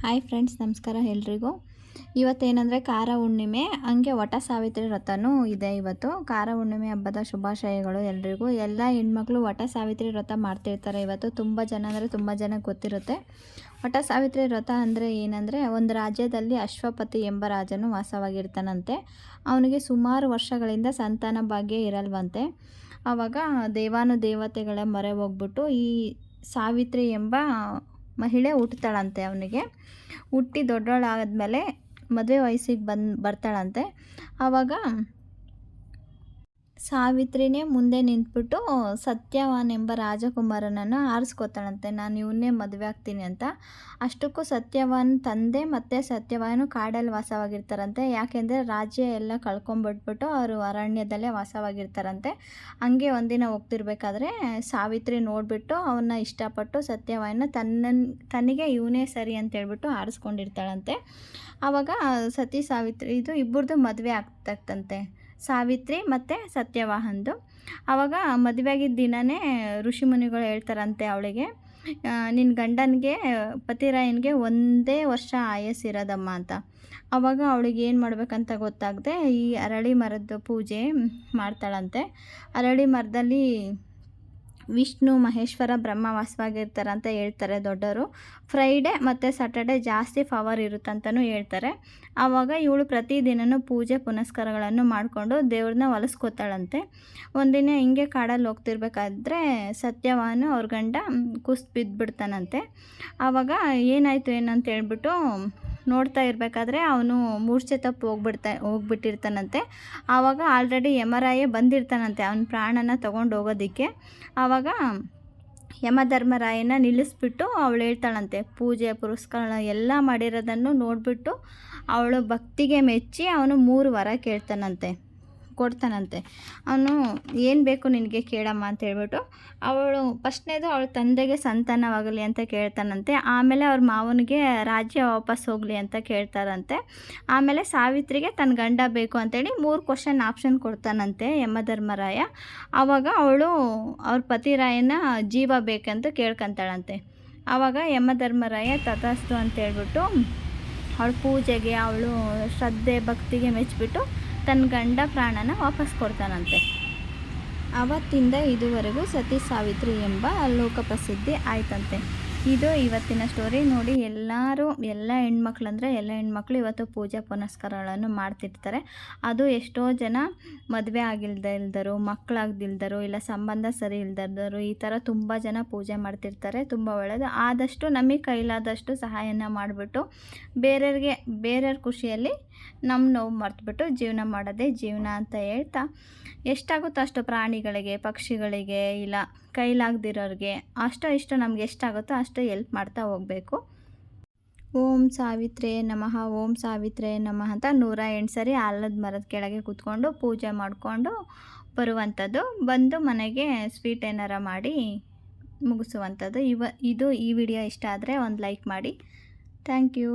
Hi friends, ನಮಸ್ಕಾರ ಎಲ್ರಿಗೂ. ಇವತ್ತೇನೆಂದರೆ ಖಾರ ಹುಣ್ಣಿಮೆ, ಹಂಗೆ ವಟ ಸಾವಿತ್ರಿ ವ್ರತನೂ ಇದೆ ಇವತ್ತು. ಖಾರ ಹುಣ್ಣಿಮೆ ಹಬ್ಬದ ಶುಭಾಶಯಗಳು ಎಲ್ರಿಗೂ. ಎಲ್ಲ ಹೆಣ್ಮಕ್ಳು ವಟ ಸಾವಿತ್ರಿ ವ್ರತ ಮಾಡ್ತಿರ್ತಾರೆ ಇವತ್ತು. ತುಂಬ ಜನ ಅಂದರೆ ತುಂಬ ಜನಕ್ಕೆ ಗೊತ್ತಿರುತ್ತೆ. ವಟ ಸಾವಿತ್ರಿ ವ್ರತ ಅಂದರೆ ಏನಂದರೆ, ಒಂದು ರಾಜ್ಯದಲ್ಲಿ ಅಶ್ವಪತಿ ಎಂಬ ರಾಜನು ವಾಸವಾಗಿರ್ತಾನಂತೆ. ಅವನಿಗೆ ಸುಮಾರು ವರ್ಷಗಳಿಂದ ಸಂತಾನ ಭಾಗ್ಯ ಇರಲ್ವಂತೆ. ಆವಾಗ ದೇವಾನು ದೇವತೆಗಳ ಮೊರೆ ಹೋಗ್ಬಿಟ್ಟು ಈ ಸಾವಿತ್ರಿ ಎಂಬ ಮಹಿಳೆ ಹುಟ್ಟುತ್ತಾಳಂತೆ ಅವನಿಗೆ. ಹುಟ್ಟಿ ದೊಡ್ಡವಳಾದ್ಮೇಲೆ ಮದುವೆ ವಯಸ್ಸಿಗೆ ಬಂದು ಬರ್ತಾಳಂತೆ. ಆವಾಗ ಸಾವಿತ್ರಿನೇ ಮುಂದೆ ನಿಂತ್ಬಿಟ್ಟು ಸತ್ಯವಾನ್ ಎಂಬ ರಾಜಕುಮಾರನನ್ನು ಆರಿಸ್ಕೋತಾಳಂತೆ. ನಾನು ಇವನ್ನೇ ಮದುವೆ ಆಗ್ತೀನಿ ಅಂತ. ಅಷ್ಟಕ್ಕೂ ಸತ್ಯವಾನ್ ತಂದೆ ಮತ್ತು ಸತ್ಯವಾನು ಕಾಡಲ್ಲಿ ವಾಸವಾಗಿರ್ತಾರಂತೆ. ಯಾಕೆಂದರೆ ರಾಜ್ಯ ಎಲ್ಲ ಕಳ್ಕೊಂಬಿಟ್ಬಿಟ್ಟು ಅವರು ಅರಣ್ಯದಲ್ಲೇ ವಾಸವಾಗಿರ್ತಾರಂತೆ. ಹಂಗೆ ಒಂದಿನ ಹೋಗ್ತಿರ್ಬೇಕಾದ್ರೆ ಸಾವಿತ್ರಿ ನೋಡಿಬಿಟ್ಟು ಅವನ್ನ ಇಷ್ಟಪಟ್ಟು ಸತ್ಯವಾಯನ ತನ್ನ ತನಗೆ ಇವನೇ ಸರಿ ಅಂತ ಹೇಳ್ಬಿಟ್ಟು ಆರಿಸ್ಕೊಂಡಿರ್ತಾಳಂತೆ. ಆವಾಗ ಸತಿ ಸಾವಿತ್ರಿ, ಇದು ಇಬ್ಬರದು ಮದುವೆ ಆಗ್ತಕ್ಕಂತೆ. ಸಾವಿತ್ರಿ ಮತ್ತು ಸತ್ಯವಾಹನ್ದು. ಆವಾಗ ಮದುವೆಯಾಗಿದ್ದ ದಿನವೇ ಋಷಿಮುನಿಗಳು ಹೇಳ್ತಾರಂತೆ ಅವಳಿಗೆ ನಿನ್ನ ಗಂಡನಿಗೆ ಪತಿರಾಯನಿಗೆ ಒಂದೇ ವರ್ಷ ಆಯಸ್ಸಿರೋದಮ್ಮ ಅಂತ. ಆವಾಗ ಅವಳಿಗೆ ಏನು ಮಾಡಬೇಕಂತ ಗೊತ್ತಾಗದೆ ಈ ಅರಳಿ ಮರದ ಪೂಜೆ ಮಾಡ್ತಾಳಂತೆ. ಅರಳಿ ಮರದಲ್ಲಿ ವಿಷ್ಣು, ಮಹೇಶ್ವರ, ಬ್ರಹ್ಮ ವಾಸವಾಗಿರ್ತಾರೆ ಅಂತ ಹೇಳ್ತಾರೆ ದೊಡ್ಡವರು ಫ್ರೈಡೇ ಮತ್ತು ಸ್ಯಾಟರ್ಡೆ ಜಾಸ್ತಿ ಫವರ್ ಇರುತ್ತಂತಲೂ ಹೇಳ್ತಾರೆ. ಆವಾಗ ಇವಳು ಪ್ರತಿದಿನವೂ ಪೂಜೆ ಪುನಸ್ಕಾರಗಳನ್ನು ಮಾಡಿಕೊಂಡು ದೇವ್ರನ್ನ ಹೊಲಿಸ್ಕೋತಾಳಂತೆ ಒಂದಿನ ಹಿಂಗೆ ಕಾಡಲ್ಲಿ ಹೋಗ್ತಿರ್ಬೇಕಾದ್ರೆ ಸತ್ಯವಾನು ಅವ್ರ ಗಂಡ ಕುಸ್ ಬಿದ್ದುಬಿಡ್ತಾನಂತೆ ಆವಾಗ ಏನಾಯಿತು ಏನಂತ ಹೇಳ್ಬಿಟ್ಟು ನೋಡ್ತಾ ಇರಬೇಕಾದ್ರೆ ಅವನು ಮೂರ್ಛೆ ತಪ್ಪು ಹೋಗ್ಬಿಡ್ತಾ, ಹೋಗ್ಬಿಟ್ಟಿರ್ತಾನಂತೆ. ಆವಾಗ ಆಲ್ರೆಡಿ ಯಮರಾಯ ಬಂದಿರ್ತಾನಂತೆ ಅವನ ಪ್ರಾಣನ ತೊಗೊಂಡು ಹೋಗೋದಕ್ಕೆ. ಆವಾಗ ಯಮಧರ್ಮರಾಯನ ನಿಲ್ಲಿಸ್ಬಿಟ್ಟು ಅವಳು ಹೇಳ್ತಾಳಂತೆ, ಪೂಜೆ ಪುರಸ್ಕಾರ ಎಲ್ಲ ಮಾಡಿರೋದನ್ನು ನೋಡಿಬಿಟ್ಟು ಅವಳು ಭಕ್ತಿಗೆ ಮೆಚ್ಚಿ ಅವನು ಮೂರು ವರ ಕೇಳ್ತಾನಂತೆ. ಕೊಡ್ತಾನಂತೆ. ಅವನು, ಏನು ಬೇಕು ನಿನಗೆ ಕೇಳಮ್ಮ ಅಂತ ಹೇಳ್ಬಿಟ್ಟು, ಅವಳು ಫಸ್ಟ್ನೇದು ಅವಳ ತಂದೆಗೆ ಸಂತಾನವಾಗಲಿ ಅಂತ ಕೇಳ್ತಾನಂತೆ. ಆಮೇಲೆ ಅವ್ರ ಮಾವನಿಗೆ, ರಾಜ್ಯ ವಾಪಸ್ ಹೋಗಲಿ ಅಂತ ಕೇಳ್ತಾರಂತೆ. ಆಮೇಲೆ ಸಾವಿತ್ರಿಗೆ ತನ್ನ ಗಂಡ ಬೇಕು ಅಂತೇಳಿ ಮೂರು ಕ್ವಶನ್ ಆಪ್ಷನ್ ಕೊಡ್ತಾನಂತೆ ಯಮಧರ್ಮರಾಯ ಆವಾಗ ಅವಳು ಅವ್ರ ಪತಿರಾಯನ ಜೀವ ಬೇಕಂತ ಕೇಳ್ಕೊಂತಾಳಂತೆ. ಆವಾಗ ಯಮಧರ್ಮರಾಯ ತಥಾಸ್ತು ಅಂತ ಹೇಳ್ಬಿಟ್ಟು, ಅವಳ ಪೂಜೆಗೆ, ಅವಳು ಶ್ರದ್ಧೆ, ಭಕ್ತಿಗೆ ಮೆಚ್ಚಿಬಿಟ್ಟು ತನ್ನ ಗಂಡ ಪ್ರಾಣನ ವಾಪಸ್ ಕೊಡ್ತಾನಂತೆ. ಅವತ್ತಿಂದ ಇದುವರೆಗೂ ಸತಿ ಸಾವಿತ್ರಿ ಎಂಬ ಲೋಕಪ್ರಸಿದ್ಧಿ ಆಯ್ತಂತೆ. ಇದು ಇವತ್ತಿನ ಸ್ಟೋರಿ ನೋಡಿ, ಎಲ್ಲರೂ, ಎಲ್ಲ ಹೆಣ್ಮಕ್ಳು ಅಂದರೆ, ಎಲ್ಲ ಹೆಣ್ಮಕ್ಳು ಇವತ್ತು ಪೂಜಾ ಪುನಸ್ಕಾರಗಳನ್ನು ಮಾಡ್ತಿರ್ತಾರೆ. ಅದು ಎಷ್ಟೋ ಜನ ಮದುವೆ ಆಗಿಲ್ದಿಲ್ದರು ಮಕ್ಕಳಾಗ್ದಿಲ್ದರು ಇಲ್ಲ ಸಂಬಂಧ ಸರಿ ಇಲ್ದರು ಈ ಥರ ತುಂಬ ಜನ ಪೂಜೆ ಮಾಡ್ತಿರ್ತಾರೆ. ತುಂಬ ಒಳ್ಳೆಯದು ಆದಷ್ಟು, ನಮಗೆ ಕೈಲಾದಷ್ಟು ಸಹಾಯನ ಮಾಡಿಬಿಟ್ಟು, ಬೇರೆಯವ್ರಿಗೆ, ಬೇರೆಯವ್ರ ಖುಷಿಯಲ್ಲಿ ನಮ್ಮ ನೋವು ಮರೆತುಬಿಟ್ಟು ಜೀವನ ಮಾಡೋದೇ ಜೀವನ ಅಂತ ಹೇಳ್ತಾ, ಎಷ್ಟಾಗುತ್ತೋ ಅಷ್ಟು ಪ್ರಾಣಿಗಳಿಗೆ, ಪಕ್ಷಿಗಳಿಗೆ, ಇಲ್ಲ ಕೈಲಾಗದಿರೋರಿಗೆ ಅಷ್ಟೋ ಇಷ್ಟು ನಮ್ಗೆ ಎಷ್ಟಾಗುತ್ತೋ ಅಷ್ಟು ಎಲ್ಪ್ ಮಾಡ್ತಾ ಹೋಗಬೇಕು. ಓಂ ಸಾವಿತ್ರೆ ನಮಃ, ಓಂ ಸಾವಿತ್ರೆ ನಮಃ ಅಂತ ನೂರ ಎಂಟು ಸರಿ ಆಲದ ಮರದ ಕೆಳಗೆ ಕೂತ್ಕೊಂಡು ಪೂಜೆ ಮಾಡಿಕೊಂಡು ಬರುವಂಥದ್ದು. ಬಂದು ಮನೆಗೆ ಸ್ವೀಟ್ ಏನಾರ ಮಾಡಿ ಮುಗಿಸುವಂಥದ್ದು. ಇವ, ಇದು ಈ ವಿಡಿಯೋ ಇಷ್ಟ ಆದರೆ ಒಂದು ಲೈಕ್ ಮಾಡಿ. Thank you